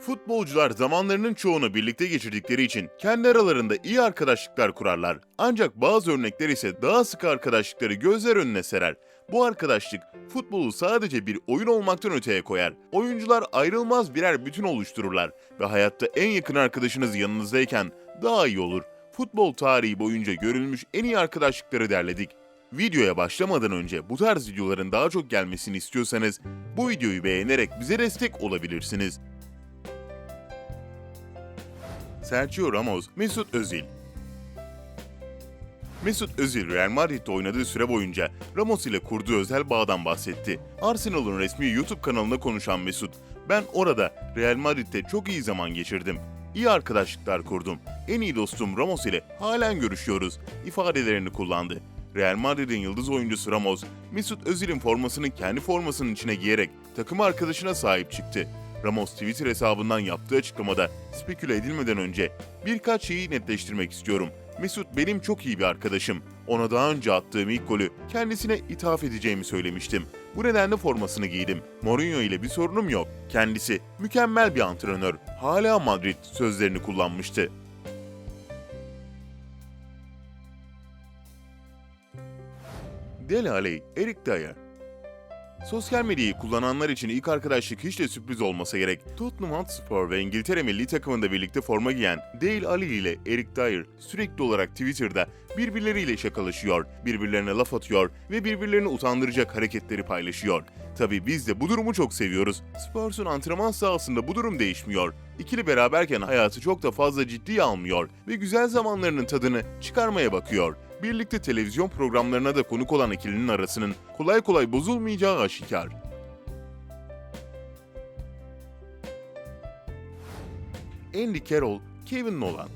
Futbolcular zamanlarının çoğunu birlikte geçirdikleri için kendi aralarında iyi arkadaşlıklar kurarlar. Ancak bazı örnekler ise daha sık arkadaşlıkları gözler önüne serer. Bu arkadaşlık futbolu sadece bir oyun olmaktan öteye koyar. Oyuncular ayrılmaz birer bütün oluştururlar ve hayatta en yakın arkadaşınız yanınızdayken daha iyi olur. Futbol tarihi boyunca görülmüş en iyi arkadaşlıkları derledik. Videoya başlamadan önce bu tarz videoların daha çok gelmesini istiyorsanız bu videoyu beğenerek bize destek olabilirsiniz. Sergio Ramos, Mesut Özil Mesut Özil Real Madrid'de oynadığı süre boyunca Ramos ile kurduğu özel bağdan bahsetti. Arsenal'ın resmi YouTube kanalına konuşan Mesut, "Ben orada Real Madrid'de çok iyi zaman geçirdim. İyi arkadaşlıklar kurdum. En iyi dostum Ramos ile halen görüşüyoruz." ifadelerini kullandı. Real Madrid'in yıldız oyuncusu Ramos, Mesut Özil'in formasını kendi formasının içine giyerek takım arkadaşına sahip çıktı. Ramos Twitter hesabından yaptığı açıklamada speküle edilmeden önce birkaç şeyi netleştirmek istiyorum. Mesut benim çok iyi bir arkadaşım. Ona daha önce attığım ilk golü kendisine ithaf edeceğimi söylemiştim. Bu nedenle formasını giydim. Mourinho ile bir sorunum yok. Kendisi mükemmel bir antrenör. Hala Madrid sözlerini kullanmıştı. Dele Alli, Eric Dyer Sosyal medyayı kullananlar için ilk arkadaşlık hiç de sürpriz olmasa gerek. Tottenham Hotspur ve İngiltere milli takımında birlikte forma giyen Dale Ali ile Eric Dyer sürekli olarak Twitter'da birbirleriyle şakalaşıyor, birbirlerine laf atıyor ve birbirlerini utandıracak hareketleri paylaşıyor. Tabi biz de bu durumu çok seviyoruz. Spurs'un antrenman sahasında bu durum değişmiyor. İkili beraberken hayatı çok da fazla ciddiye almıyor ve güzel zamanlarının tadını çıkarmaya bakıyor. Birlikte televizyon programlarına da konuk olan ikilinin arasının kolay kolay bozulmayacağı aşikar. Andy Carroll, Kevin Nolan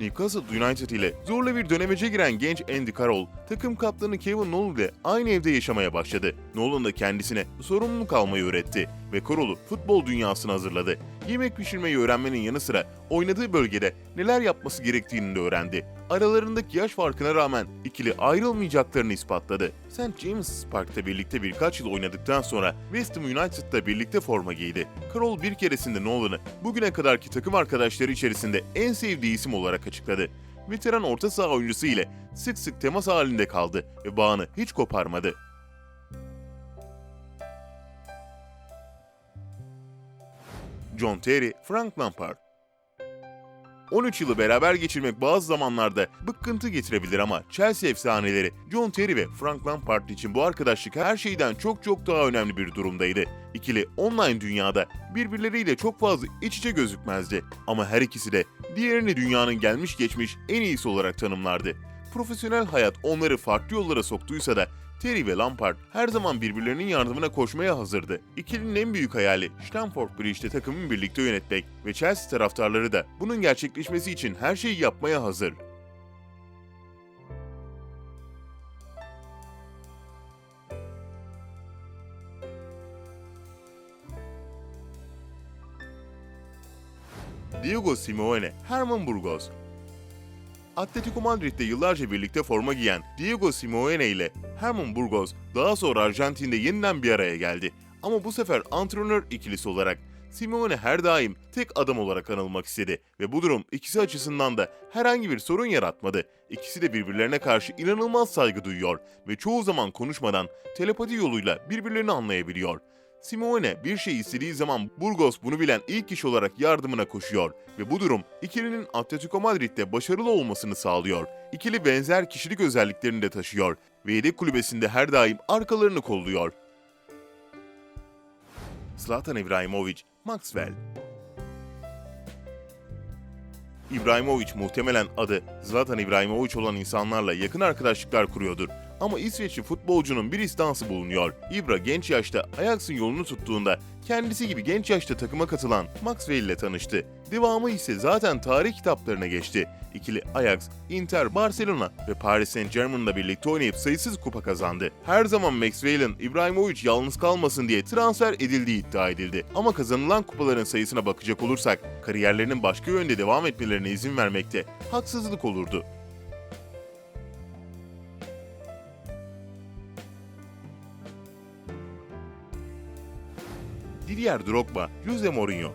Newcastle United ile zorla bir dönemece giren genç Andy Carroll, takım kaptanı Kevin Nolan ile aynı evde yaşamaya başladı. Nolan da kendisine sorumluluk almayı öğretti ve Carroll'u futbol dünyasına hazırladı. Yemek pişirmeyi öğrenmenin yanı sıra oynadığı bölgede neler yapması gerektiğini de öğrendi. Aralarındaki yaş farkına rağmen ikili ayrılmayacaklarını ispatladı. St. James Park'ta birlikte birkaç yıl oynadıktan sonra West Ham United'da birlikte forma giydi. Carroll bir keresinde Nolan'ı bugüne kadarki takım arkadaşları içerisinde en sevdiği isim olarak açıkladı. Veteran orta saha oyuncusu ile sık sık temas halinde kaldı ve bağını hiç koparmadı. John Terry, Frank Lampard 13 yılı beraber geçirmek bazı zamanlarda bıkkıntı getirebilir ama Chelsea efsaneleri John Terry ve Frank Lampard için bu arkadaşlık her şeyden çok çok daha önemli bir durumdaydı. İkili online dünyada birbirleriyle çok fazla iç içe gözükmezdi ama her ikisi de diğerini dünyanın gelmiş geçmiş en iyisi olarak tanımlardı. Profesyonel hayat onları farklı yollara soktuysa da Terry ve Lampard her zaman birbirlerinin yardımına koşmaya hazırdı. İkilinin en büyük hayali Stamford Bridge'de takımı birlikte yönetmek ve Chelsea taraftarları da bunun gerçekleşmesi için her şeyi yapmaya hazır. Diego Simeone, Herman Burgos, Atletico Madrid'de yıllarca birlikte forma giyen Diego Simeone ile Herman Burgos daha sonra Arjantin'de yeniden bir araya geldi. Ama bu sefer antrenör ikilisi olarak Simeone her daim tek adam olarak anılmak istedi ve bu durum ikisi açısından da herhangi bir sorun yaratmadı. İkisi de birbirlerine karşı inanılmaz saygı duyuyor ve çoğu zaman konuşmadan telepati yoluyla birbirlerini anlayabiliyor. Simeone bir şey istediği zaman Burgos bunu bilen ilk kişi olarak yardımına koşuyor ve bu durum ikilinin Atletico Madrid'de başarılı olmasını sağlıyor. İkili benzer kişilik özelliklerini de taşıyor ve yedek kulübesinde her daim arkalarını kolluyor. Zlatan İbrahimovic, Maxwell İbrahimovic muhtemelen adı Zlatan İbrahimovic olan insanlarla yakın arkadaşlıklar kuruyordur. Ama İsveçli futbolcunun bir istansı bulunuyor. Ibra genç yaşta Ajax'ın yolunu tuttuğunda kendisi gibi genç yaşta takıma katılan Maxwell ile tanıştı. Devamı ise zaten tarih kitaplarına geçti. İkili Ajax, Inter, Barcelona ve Paris Saint Germain'la birlikte oynayıp sayısız kupa kazandı. Her zaman Maxwell'in İbrahimovic yalnız kalmasın diye transfer edildiği iddia edildi. Ama kazanılan kupaların sayısına bakacak olursak kariyerlerinin başka yönde devam etmelerine izin vermekte haksızlık olurdu. Didier Drogba, Jose Mourinho.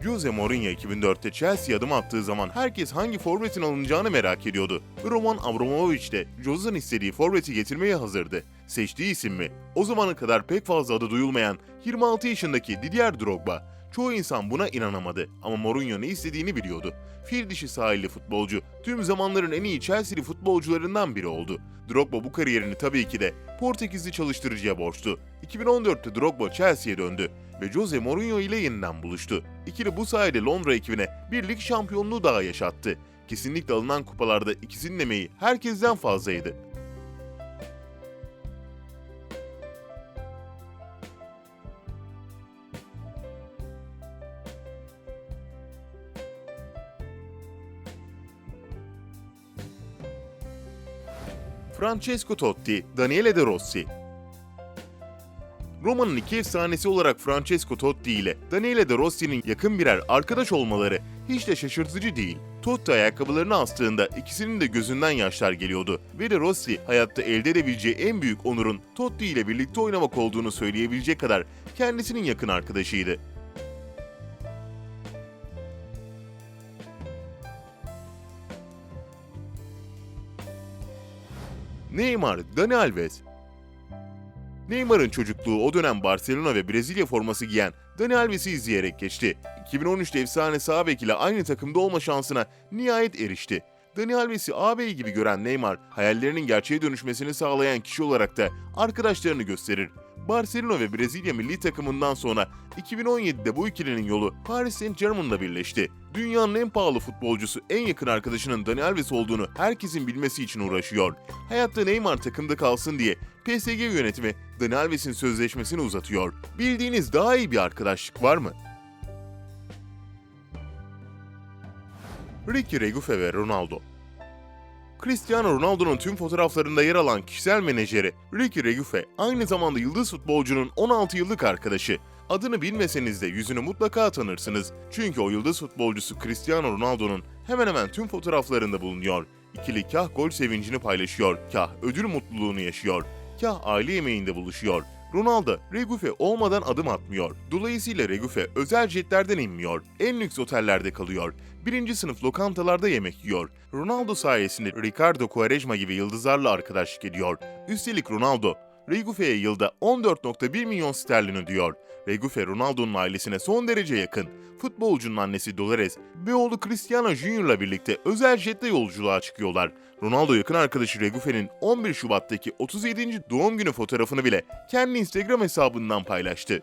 Jose Mourinho 2004'te Chelsea adım attığı zaman herkes hangi forvetin alınacağını merak ediyordu. Roman Abramovich de Jose'un istediği forveti getirmeye hazırdı. Seçtiği isim mi? O zamana kadar pek fazla adı duyulmayan 26 yaşındaki Didier Drogba. Çoğu insan buna inanamadı ama Mourinho ne istediğini biliyordu. Fil dişi sahilli futbolcu tüm zamanların en iyi Chelsea'li futbolcularından biri oldu. Drogba bu kariyerini tabii ki de Portekizli çalıştırıcıya borçlu. 2014'te Drogba Chelsea'ye döndü ve Jose Mourinho ile yeniden buluştu. İkili bu sayede Londra ekibine bir lig şampiyonluğu daha yaşattı. Kesinlikle alınan kupalarda ikisinin emeği herkesten fazlaydı. Francesco Totti, Daniele De Rossi Roma'nın iki efsanesi olarak Francesco Totti ile Daniele De Rossi'nin yakın birer arkadaş olmaları hiç de şaşırtıcı değil. Totti ayakkabılarını astığında ikisinin de gözünden yaşlar geliyordu ve De Rossi hayatta elde edebileceği en büyük onurun Totti ile birlikte oynamak olduğunu söyleyebilecek kadar kendisinin yakın arkadaşıydı. Neymar, Dani Alves. Neymar'ın çocukluğu o dönem Barcelona ve Brezilya forması giyen Dani Alves'i izleyerek geçti. 2013'te efsane sağ bek aynı takımda olma şansına nihayet erişti. Dani Alves'i ağabey gibi gören Neymar, hayallerinin gerçeğe dönüşmesini sağlayan kişi olarak da arkadaşlarını gösterir. Barcelona ve Brezilya milli takımından sonra 2017'de bu ikilinin yolu Paris Saint Germain'la birleşti. Dünyanın en pahalı futbolcusu en yakın arkadaşının Dani Alves olduğunu herkesin bilmesi için uğraşıyor. Hayatta Neymar takımda kalsın diye PSG yönetimi Dani Alves'in sözleşmesini uzatıyor. Bildiğiniz daha iyi bir arkadaşlık var mı? Ricky Regufe ve Ronaldo Cristiano Ronaldo'nun tüm fotoğraflarında yer alan kişisel menajeri Ricky Regufe aynı zamanda yıldız futbolcunun 16 yıllık arkadaşı. Adını bilmeseniz de yüzünü mutlaka tanırsınız. Çünkü o yıldız futbolcusu Cristiano Ronaldo'nun hemen hemen tüm fotoğraflarında bulunuyor. İkili kah gol sevincini paylaşıyor, kah ödül mutluluğunu yaşıyor, kah aile yemeğinde buluşuyor. Ronaldo, Regufe olmadan adım atmıyor. Dolayısıyla Regufe özel jetlerden inmiyor. En lüks otellerde kalıyor. Birinci sınıf lokantalarda yemek yiyor. Ronaldo sayesinde Ricardo Quaresma gibi yıldızlarla arkadaşlık ediyor. Üstelik Ronaldo, Regufe'ye yılda 14.1 milyon sterlin ödüyor. Regufe Ronaldo'nun ailesine son derece yakın. Futbolcunun annesi Dolores ve oğlu Cristiano Junior'la birlikte özel jette yolculuğa çıkıyorlar. Ronaldo yakın arkadaşı Regufe'nin 11 Şubat'taki 37. doğum günü fotoğrafını bile kendi Instagram hesabından paylaştı.